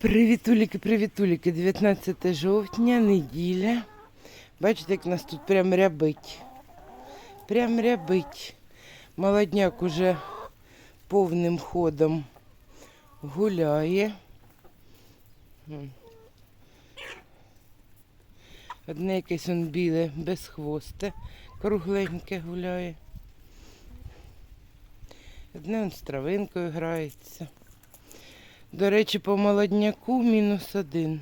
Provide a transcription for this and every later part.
Привітуліки, привітуліки, 19 жовтня, неділя. Бачите, як нас тут прям рябить. Прям рябить. Молодняк уже повним ходом гуляє. Одне якесь он біле, без хвоста, кругленьке гуляє. Одне он з травинкою грається. До речі, по молодняку мінус один.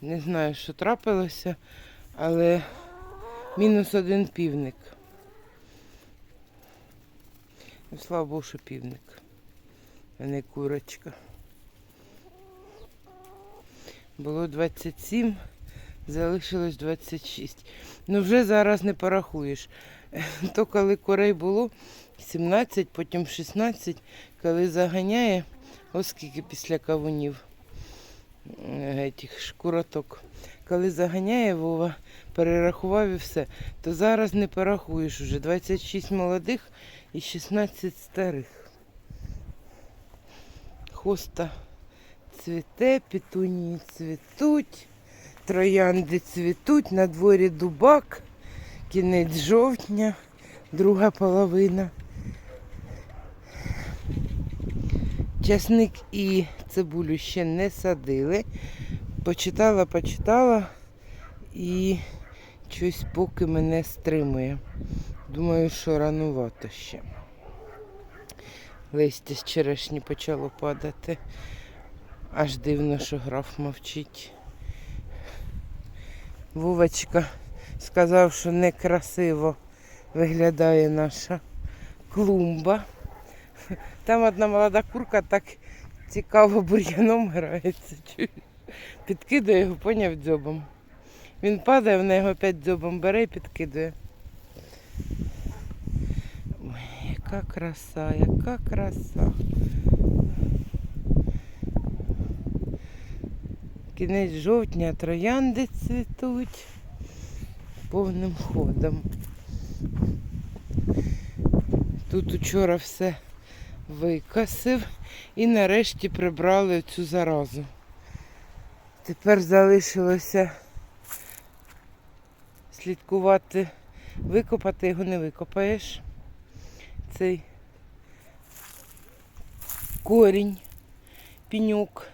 Не знаю, що трапилося, але мінус один півник. Ну, слава Богу, що півник, а не курочка. Було 27, залишилось 26. Ну вже зараз не порахуєш. То коли курей було 17, потім 16, коли заганяє, оскільки після кавунів е, шкуроток. Коли заганяє Вова, перерахував і все, то зараз не порахуєш уже 26 молодих і 16 старих. Хоста цвіте, петунії цвітуть, троянди цвітуть, на дворі дубак, кінець жовтня, друга половина. Часник і цибулю ще не садили. Почитала, почитала і щось поки мене стримує. Думаю, що ранувато ще. Листя з черешні почало падати. Аж дивно, що граф мовчить. Вовочка сказав, що некрасиво виглядає наша клумба. Там одна молода курка так цікаво бур'яном грається. Підкидує його, поняв дзьобом. Він падає, вона його опять дзьобом бере і підкидує. Ой, яка краса, яка краса. Кінець жовтня троянди цвітуть повним ходом. Тут учора все викосив і нарешті прибрали цю заразу. Тепер залишилося слідкувати, викопати його не викопаєш. Цей корінь, пінюк.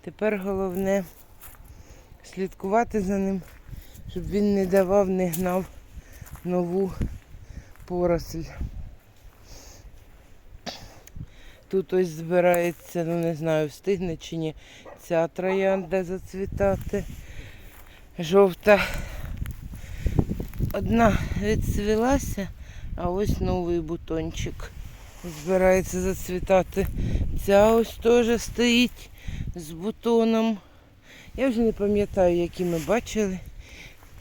Тепер головне слідкувати за ним, щоб він не давав, не гнав нову поросль. Тут ось збирається, ну не знаю, встигне чи ні, ця троянда зацвітати. Жовта. Одна відцвілася, а ось новий бутончик збирається зацвітати. Ця ось теж стоїть з бутоном. Я вже не пам'ятаю, які ми бачили.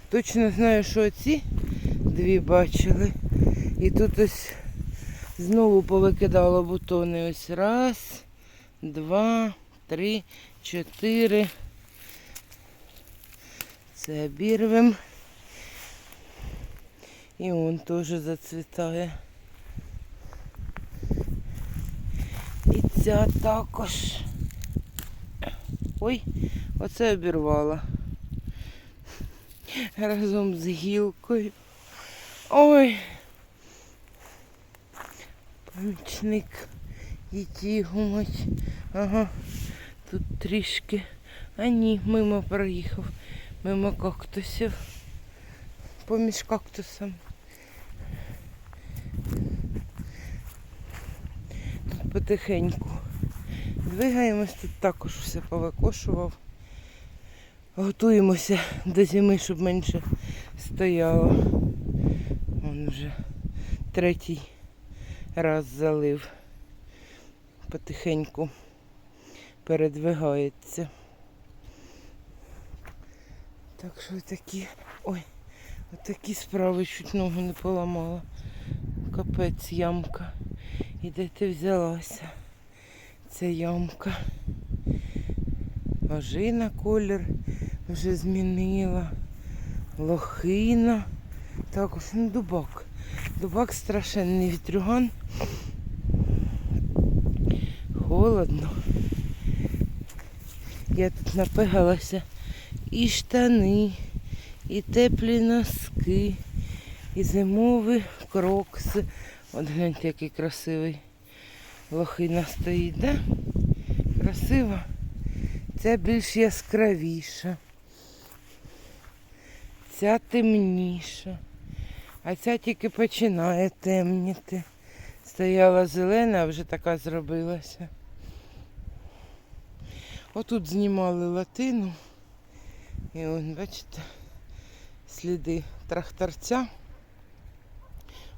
Точно знаю, що ці дві бачили. І тут ось знову повикидало бутони. Ось раз, два, три, чотири. Це обірвем. І он теж зацвітає. І ця також. Ой, оце обірвала. Разом з гілкою. Ой. Помічник дітей гумать. Ага. Тут трішки. А ні, мимо проїхав. Мимо кактусів. Поміж кактусом. Тут потихеньку. Двигаємось, тут також все повикошував. Готуємося до зими, щоб менше стояло. Вон вже третій раз залив. Потихеньку передвигається. Так що такі... Ой, отакі справи чуть ногу не поламала. Капець ямка. І де ти взялася? Це ямка. Ожина колір вже змінила. Лохина. Також ну, дубак. Дубак страшенний вітрюган. Холодно. Я тут напигалася і штани, і теплі носки, і зимові крокси. От гляньте, який красивий лохина стоїть, да? Красиво. Ця більш яскравіша. Ця темніша. А ця тільки починає темніти. Стояла зелена, а вже така зробилася. Отут знімали латину. І он, бачите, сліди тракторця.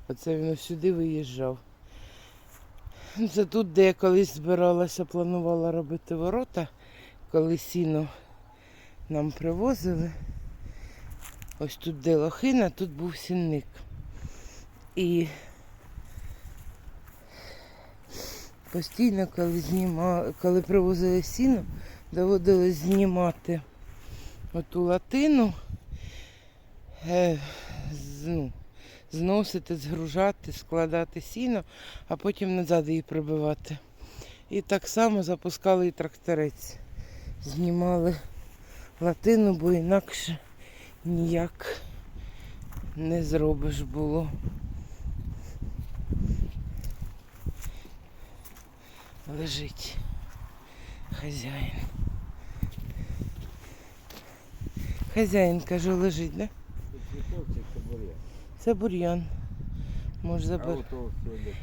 Оце він сюди виїжджав. Це тут, де я колись збиралася, планувала робити ворота, коли сіно нам привозили. Ось тут де лохина, тут був сінник. І постійно, коли зніма... коли привозили сіно, доводилось знімати оту латину, е, ну, зносити, згружати, складати сіно, а потім назад її прибивати. І так само запускали і тракторець. Знімали латину, бо інакше ніяк не зробиш було. Лежить хазяїн. Хазяїн, кажу, лежить, да? Це бур'ян. Може забрати.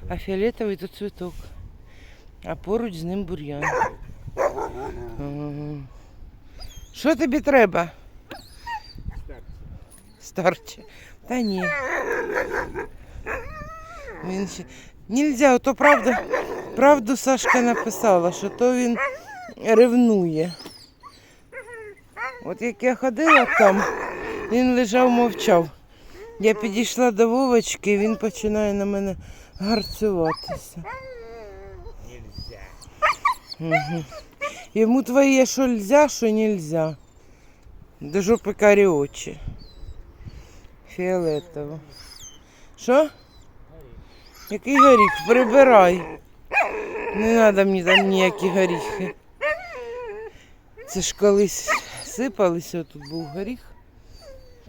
А фіолетовий то цвіток. А поруч з ним бур'ян. Що тобі треба? Старче. Та ні. Він ще... Нельзя, то правда. Правду Сашка написала, що то він ревнує. От як я ходила там, він лежав, мовчав. Я підійшла до Вовочки, він починає на мене гарцюватися. Угу. Йому твоє що нельзя, що нельзя. До жопи карі очі. Фіолетово. Що? Який горіх? Прибирай. Не треба мені там ніякі горіхи. Це ж колись сипалися, тут був горіх.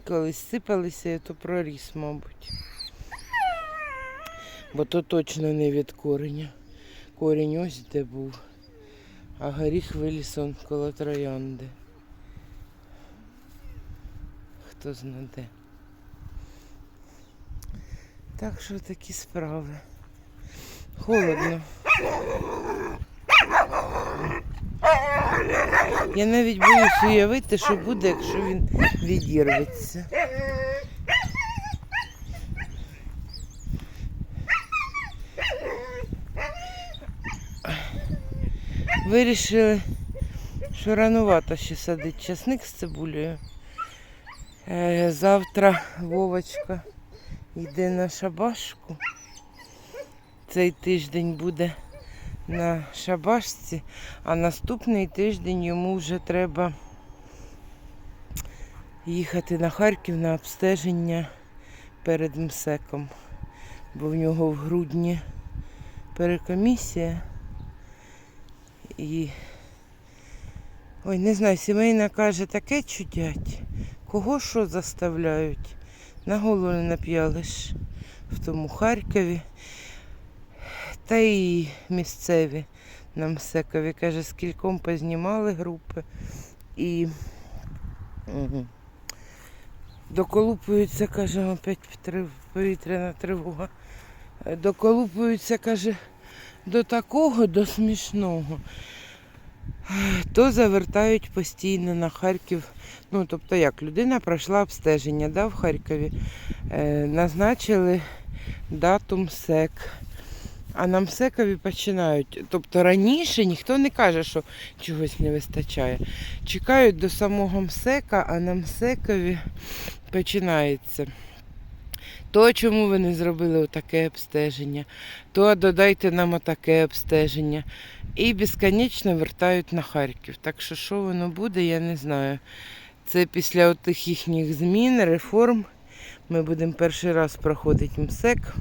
Колись сипалися, і то проріс, мабуть. Бо то точно не від кореня. Корінь ось де був. А горіх виліз он коло троянди. Хто зна де. Так що такі справи. Холодно. Я навіть боюсь уявити, що буде, якщо він відірветься. Вирішили, що ранувато ще садить часник з цибулею. Е, Завтра Вовочка йде на шабашку. Цей тиждень буде на шабашці, а наступний тиждень йому вже треба їхати на Харків на обстеження перед МСЕКом, бо в нього в грудні перекомісія. І ой, не знаю, сімейна каже, таке чудять. Кого що заставляють? На голову не нап'ялиш в тому Харкові. Та й місцеві на Мсекові. Каже, скільком познімали групи і доколупуються, каже, опять повітряна тривога. Доколупуються, каже, до такого, до смішного. То завертають постійно на Харків. Ну, тобто як, людина пройшла обстеження да, в Харкові, е, назначили дату МСЕК. А на МСЕКові починають. Тобто раніше ніхто не каже, що чогось не вистачає. Чекають до самого МСЕКа, а на МСЕКові починається. То, чому ви не зробили отаке обстеження, то додайте нам отаке обстеження. І безконечно вертають на Харків. Так що, що воно буде, я не знаю. Це після тих їхніх змін, реформ. Ми будемо перший раз проходити МСЕК.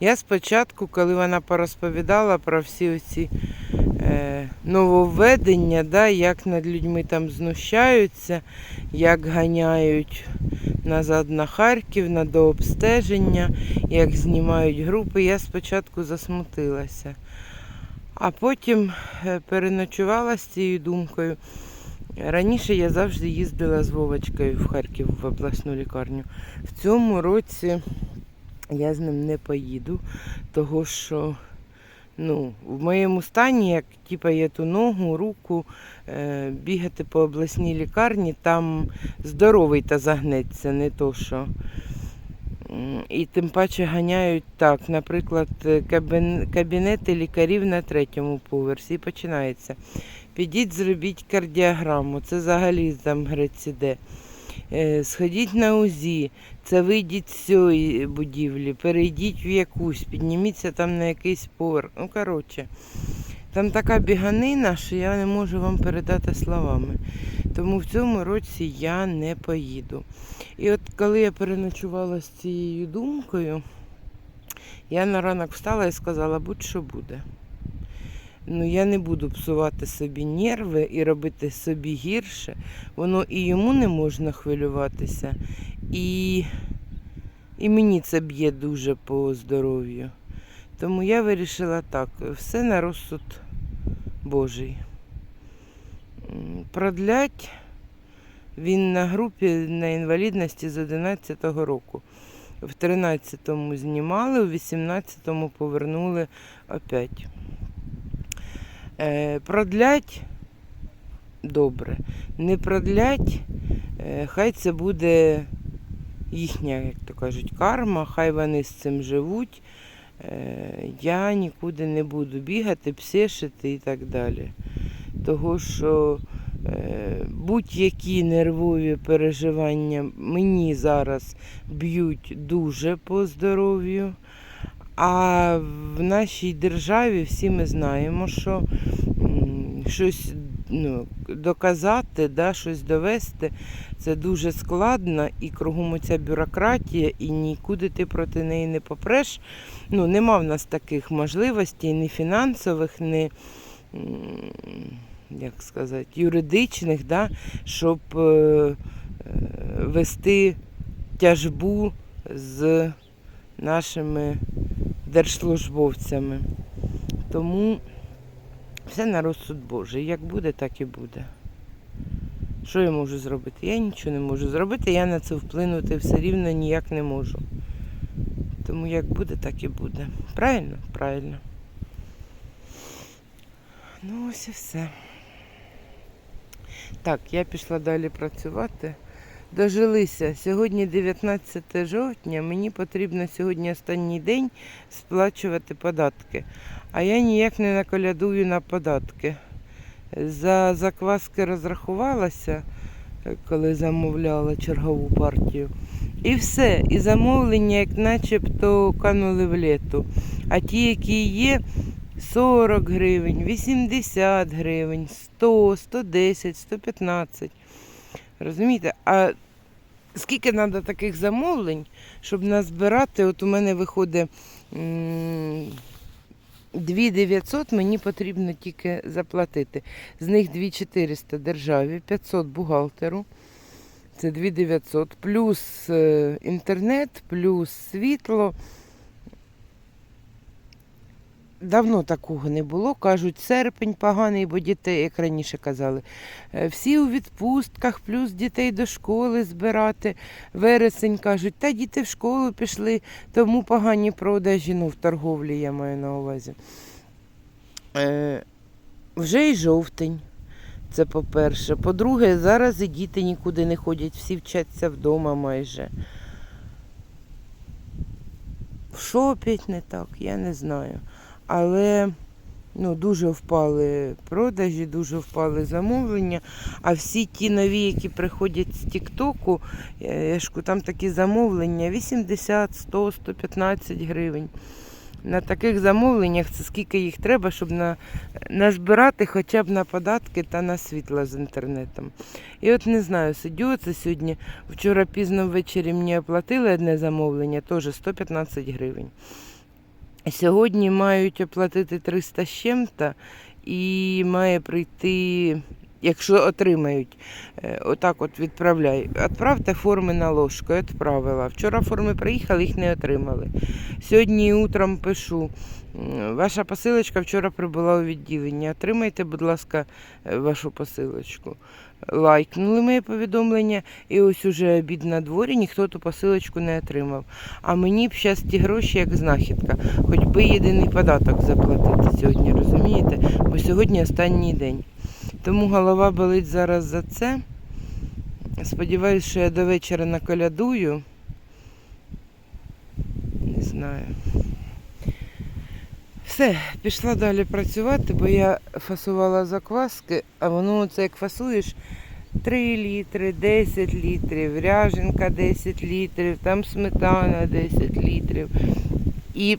Я спочатку, коли вона порозповідала про всі оці е, е, нововведення, да, як над людьми там знущаються, як ганяють назад на Харків, на дообстеження, як знімають групи. Я спочатку засмутилася, а потім е, переночувала з цією думкою. Раніше я завжди їздила з Вовочкою в Харків в обласну лікарню. В цьому році я з ним не поїду, того що ну, в моєму стані, як типа є ту ногу, руку, е, бігати по обласній лікарні, там здоровий та загнеться, не то що. І тим паче ганяють так, наприклад, кабінети лікарів на третьому поверсі і починається. Підіть, зробіть кардіограму, це взагалі там грець іде. Е, Сходіть на УЗІ, це вийдіть з цієї будівлі, перейдіть в якусь, підніміться там на якийсь поверх. Ну, коротше, там така біганина, що я не можу вам передати словами. Тому в цьому році я не поїду. І от коли я переночувала з цією думкою, я на ранок встала і сказала, будь-що буде. Ну, я не буду псувати собі нерви і робити собі гірше. Воно і йому не можна хвилюватися, і, і мені це б'є дуже по здоров'ю. Тому я вирішила так, все на розсуд Божий. Продлять він на групі на інвалідності з 11-го року. В 13-му знімали, у 18-му повернули опять. Е, продлять добре. Не продлять, е, хай це буде їхня, як то кажуть, карма, хай вони з цим живуть. Е, я нікуди не буду бігати, псишити і так далі. Того, що е, будь-які нервові переживання мені зараз б'ють дуже по здоров'ю. А в нашій державі всі ми знаємо, що щось ну, доказати, да, щось довести це дуже складно, і кругом ця бюрократія, і нікуди ти проти неї не попреш. Ну, нема в нас таких можливостей, ні фінансових, ні, як сказати, юридичних, да, щоб е, е, вести тяжбу з нашими держслужбовцями. Тому все на розсуд Божий. Як буде, так і буде. Що я можу зробити? Я нічого не можу зробити, я на це вплинути все рівно ніяк не можу. Тому як буде, так і буде. Правильно? Правильно. Ну, ось і все. Так, я пішла далі працювати. Дожилися. Сьогодні 19 жовтня, мені потрібно сьогодні останній день сплачувати податки. А я ніяк не наколядую на податки. За закваски розрахувалася, коли замовляла чергову партію. І все. І замовлення, як начебто канули в літу. А ті, які є, 40 гривень, 80 гривень, 100, 110, 115. Розумієте? А скільки треба таких замовлень, щоб назбирати, от у мене виходить м, 2900 мені потрібно тільки заплатити. З них 2400 державі, 500 бухгалтеру. Це 2900, плюс е, інтернет, плюс світло. Давно такого не було. Кажуть, серпень поганий, бо дітей, як раніше казали, е, всі у відпустках, плюс дітей до школи збирати. Вересень кажуть, та діти в школу пішли, тому погані продажі, ну, в торговлі я маю на увазі. Е, вже і жовтень. Це по-перше. По-друге, зараз і діти нікуди не ходять, всі вчаться вдома майже. Що опять не так, я не знаю. Але ну, дуже впали продажі, дуже впали замовлення. А всі ті нові, які приходять з Тіктоку, там такі замовлення 80, 100, 115 гривень. На таких замовленнях це скільки їх треба, щоб на, назбирати хоча б на податки та на світло з інтернетом. І от не знаю, сидю це сьогодні. Вчора пізно ввечері мені оплатили одне замовлення, теж 115 гривень. Сьогодні мають оплатити 300 з чим-то, і має прийти, якщо отримають, е, отак от відправляй. Відправте форми на ложку, я відправила. Вчора форми приїхали, їх не отримали. Сьогодні утром пишу. Ваша посилочка вчора прибула у відділення. Отримайте, будь ласка, е, вашу посилочку. Лайкнули моє повідомлення, і ось уже обід на дворі, ніхто ту посилочку не отримав. А мені б зараз ті гроші як знахідка, хоч би єдиний податок заплатити сьогодні, розумієте? Бо сьогодні останній день. Тому голова болить зараз за це. Сподіваюсь, що я до вечора наколядую. Не знаю. Все, пішла далі працювати, бо я фасувала закваски, а воно це як фасуєш 3 літри, 10 літрів, ряженка 10 літрів, там сметана 10 літрів. І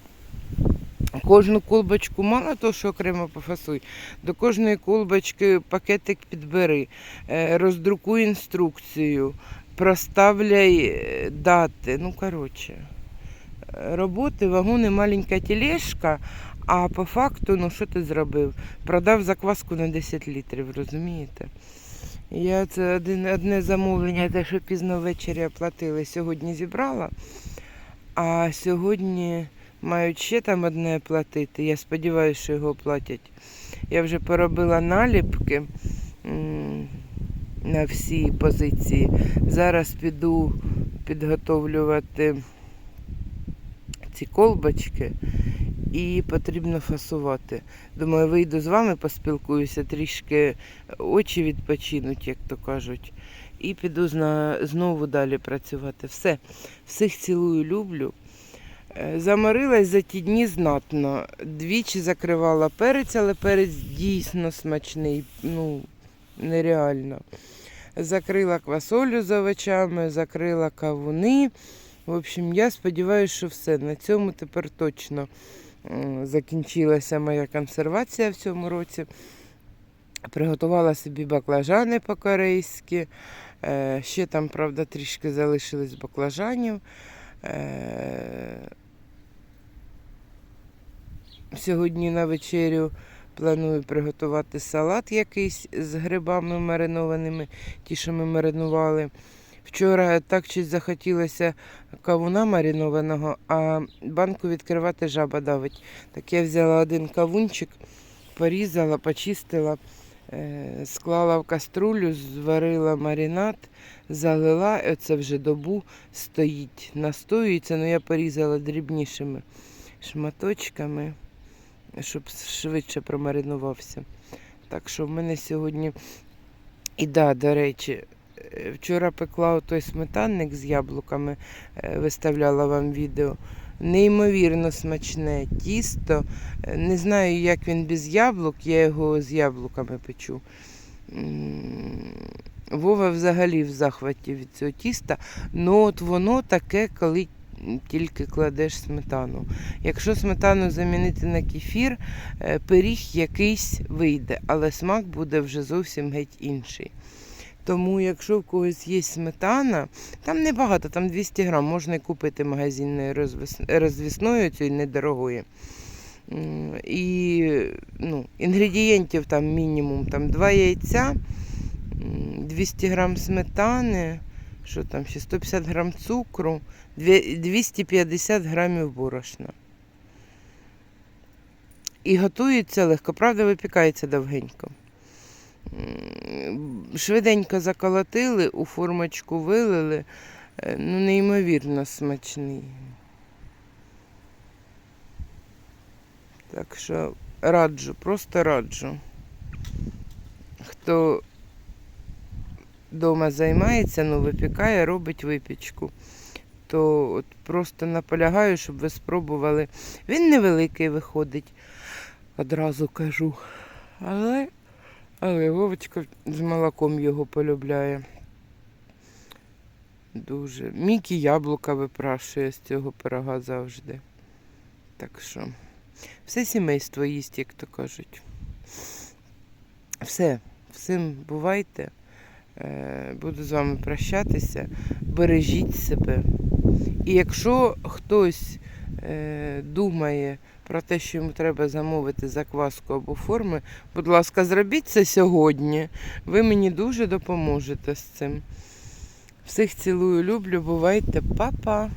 кожну колбочку, мало того, що окремо пофасуй, до кожної колбочки пакетик підбери, е, роздрукуй інструкцію, проставляй е, дати. Ну, коротше, е, роботи, вагони, маленька тележка, а по факту, ну що ти зробив? Продав закваску на 10 літрів, розумієте? Я це один, одне замовлення, те, що пізно ввечері оплатили, сьогодні зібрала. А сьогодні мають ще там одне платити. Я сподіваюся, що його платять. Я вже поробила наліпки на всі позиції. Зараз піду підготовлювати ці колбочки і потрібно фасувати. Думаю, вийду з вами, поспілкуюся, трішки очі відпочинуть, як то кажуть. І піду знову далі працювати. Все. Всіх цілую, люблю. Е, Заморилась за ті дні знатно. Двічі закривала перець, але перець дійсно смачний. Ну, нереально. Закрила квасолю з овочами, закрила кавуни. В общем, я сподіваюся, що все. На цьому тепер точно закінчилася моя консервація в цьому році. Приготувала собі баклажани по-корейськи. Е, Ще там, правда, трішки залишилось баклажанів. Сьогодні на вечерю планую приготувати салат якийсь з грибами маринованими, ті, що ми маринували. Вчора так щось захотілося кавуна маринованого, а банку відкривати жаба давить. Так я взяла один кавунчик, порізала, почистила, е, склала в каструлю, зварила маринад, залила, оце вже добу стоїть, настоюється, але я порізала дрібнішими шматочками, щоб швидше промаринувався. Так що в мене сьогодні. І да, до речі, е, вчора пекла той сметанник з яблуками, е, виставляла вам відео. Неймовірно смачне тісто. Е, Не знаю, як він без яблук, я його з яблуками печу. Вова взагалі в захваті від цього тіста. Ну от воно таке, коли тільки кладеш сметану. Якщо сметану замінити на кефір, е, пиріг якийсь вийде, але смак буде вже зовсім геть інший. Тому, якщо в когось є сметана, там небагато, там 200 грам, можна купити магазинною розвісною, цією недорогою. І ну, інгредієнтів там мінімум там 2 яйця, 200 грам сметани, що там ще 150 грам цукру, 250 грамів борошна. І готується легко, правда, випікається довгенько. Швиденько заколотили, у формочку вилили. Е, Ну, неймовірно смачний. Так що раджу, просто раджу. Хто вдома займається, ну, випікає, робить випічку, то от просто наполягаю, щоб ви спробували. Він невеликий виходить, одразу кажу. Але, але Вовочка з молоком його полюбляє. Дуже. Мікі яблука випрашує з цього пирога завжди. Так що, все сімейство їсть, як то кажуть. Все, всім бувайте. Е, Буду з вами прощатися. Бережіть себе. І якщо хтось е, думає про те, що йому треба замовити закваску або форми, будь ласка, зробіть це сьогодні. Ви мені дуже допоможете з цим. Всіх цілую, люблю, бувайте, па-па!